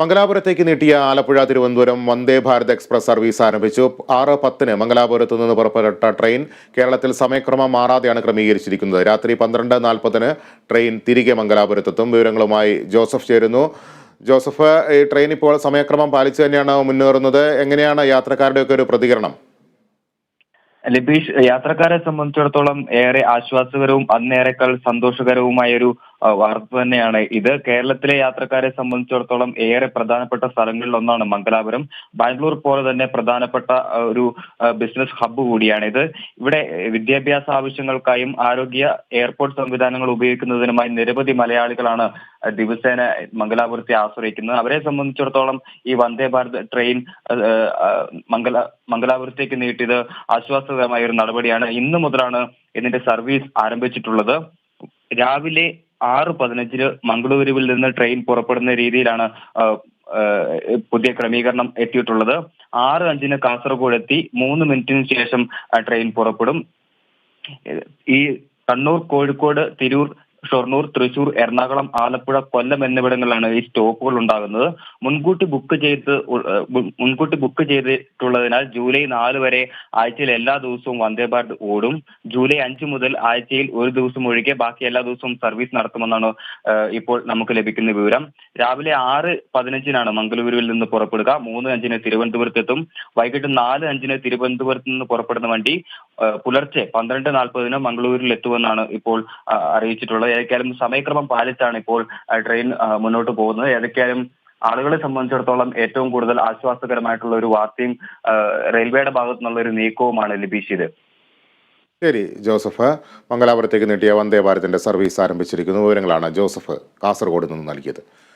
മംഗലാപുരത്തേക്ക് നീട്ടിയ Alappuzha Thiruvananthapuram Vande Bharat express service ആരംഭിച്ചു. ആറ് പത്തിന് മംഗലാപുരത്ത് നിന്ന് പുറപ്പെട്ട ട്രെയിൻ കേരളത്തിൽ സമയക്രമം മാറാതെയാണ് ക്രമീകരിച്ചിരിക്കുന്നത്. രാത്രി പന്ത്രണ്ട് നാൽപ്പതിന് ട്രെയിൻ തിരികെ മംഗലാപുരത്തെത്തും. വിവരങ്ങളുമായി ജോസഫ് ചേരുന്നു. ജോസഫ് ഈ ട്രെയിൻ ഇപ്പോൾ സമയക്രമം പാലിച്ചു തന്നെയാണ് മുന്നേറുന്നത്. എങ്ങനെയാണ് യാത്രക്കാരുടെയൊക്കെ ഒരു പ്രതികരണം? ലിബീഷ് യാത്രക്കാരെ സംബന്ധിച്ചിടത്തോളം ഏറെ ആശ്വാസകരവും അന്നേരേക്കാൾ സന്തോഷകരവുമായ ഒരു വാർത്ത തന്നെയാണ്. ഇത് കേരളത്തിലെ യാത്രക്കാരെ സംബന്ധിച്ചിടത്തോളം ഏറെ പ്രധാനപ്പെട്ട സ്ഥലങ്ങളിൽ ഒന്നാണ് മംഗലാപുരം. ബാംഗ്ലൂർ പോലെ തന്നെ പ്രധാനപ്പെട്ട ഒരു ബിസിനസ് ഹബ്ബ് കൂടിയാണ് ഇത്. ഇവിടെ വിദ്യാഭ്യാസ ആവശ്യങ്ങൾക്കായും ആരോഗ്യ എയർപോർട്ട് സംവിധാനങ്ങൾ ഉപയോഗിക്കുന്നതിനുമായി നിരവധി മലയാളികളാണ് ദിവസേന മംഗലാപുരത്തെ ആശ്രയിക്കുന്നത്. അവരെ സംബന്ധിച്ചിടത്തോളം ഈ വന്ദേ ഭാരത് ട്രെയിൻ മംഗല മംഗലാപുരത്തേക്ക് നീട്ടിയത് ആശ്വാസകരമായ ഒരു നടപടിയാണ് ഇന്ന് മുതലാണ് ഇതിന്റെ സർവീസ് ആരംഭിച്ചിട്ടുള്ളത്. രാവിലെ ആറ് പതിനഞ്ചിന് മംഗളൂരുവിൽ നിന്ന് ട്രെയിൻ പുറപ്പെടുന്ന രീതിയിലാണ് പുതിയ ക്രമീകരണം എത്തിയിട്ടുള്ളത്. ആറ് അഞ്ചിന് കാസർഗോഡ് എത്തി മൂന്ന് മിനിറ്റിന് ശേഷം ട്രെയിൻ പുറപ്പെടും. ഈ കണ്ണൂർ കോഴിക്കോട് തിരൂർ ഷൊർണൂർ തൃശൂർ എറണാകുളം ആലപ്പുഴ കൊല്ലം എന്നിവിടങ്ങളിലാണ് ഈ സ്റ്റോപ്പുകൾ ഉണ്ടാകുന്നത്. മുൻകൂട്ടി ബുക്ക് ചെയ്ത് മുൻകൂട്ടി ബുക്ക് ചെയ്തിട്ടുള്ളതിനാൽ ജൂലൈ നാല് വരെ ആഴ്ചയിൽ എല്ലാ ദിവസവും വന്ദേ ഭാരത് ഓടും. ജൂലൈ അഞ്ച് മുതൽ ആഴ്ചയിൽ ഒരു ദിവസം ഒഴികെ ബാക്കി എല്ലാ ദിവസവും സർവീസ് നടത്തുമെന്നാണ് ഇപ്പോൾ നമുക്ക് ലഭിക്കുന്ന വിവരം. രാവിലെ ആറ് പതിനഞ്ചിനാണ് മംഗളൂരുവിൽ നിന്ന് പുറപ്പെടുക. മൂന്ന് അഞ്ചിന് തിരുവനന്തപുരത്തെത്തും. വൈകിട്ട് നാല് അഞ്ചിന് തിരുവനന്തപുരത്ത് നിന്ന് പുറപ്പെടുന്ന വണ്ടി പുലർച്ചെ പന്ത്രണ്ട് നാൽപ്പതിന് മംഗളൂരിൽ എത്തുമെന്നാണ് ഇപ്പോൾ അറിയിച്ചിട്ടുള്ളത്. ഏതൊക്കെയാലും സമയക്രമം പാലിച്ചാണ് ഇപ്പോൾ ട്രെയിൻ മുന്നോട്ട് പോകുന്നത്. ഏതൊക്കെയാലും ആളുകളെ സംബന്ധിച്ചിടത്തോളം ഏറ്റവും കൂടുതൽ ആശ്വാസകരമായിട്ടുള്ള ഒരു വാർത്തയും റെയിൽവേയുടെ ഭാഗത്തു നിന്നുള്ള ഒരു നീക്കവുമാണ് ലഭിച്ചത്. ശരി ജോസഫ്. മംഗലാപുരത്തേക്ക് നീട്ടിയ വന്ദേ ഭാരതിന്റെ സർവീസ് ആരംഭിച്ചിരിക്കുന്നു. വിവരങ്ങളാണ് ജോസഫ് കാസർഗോഡ് നിന്ന് നൽകിയത്.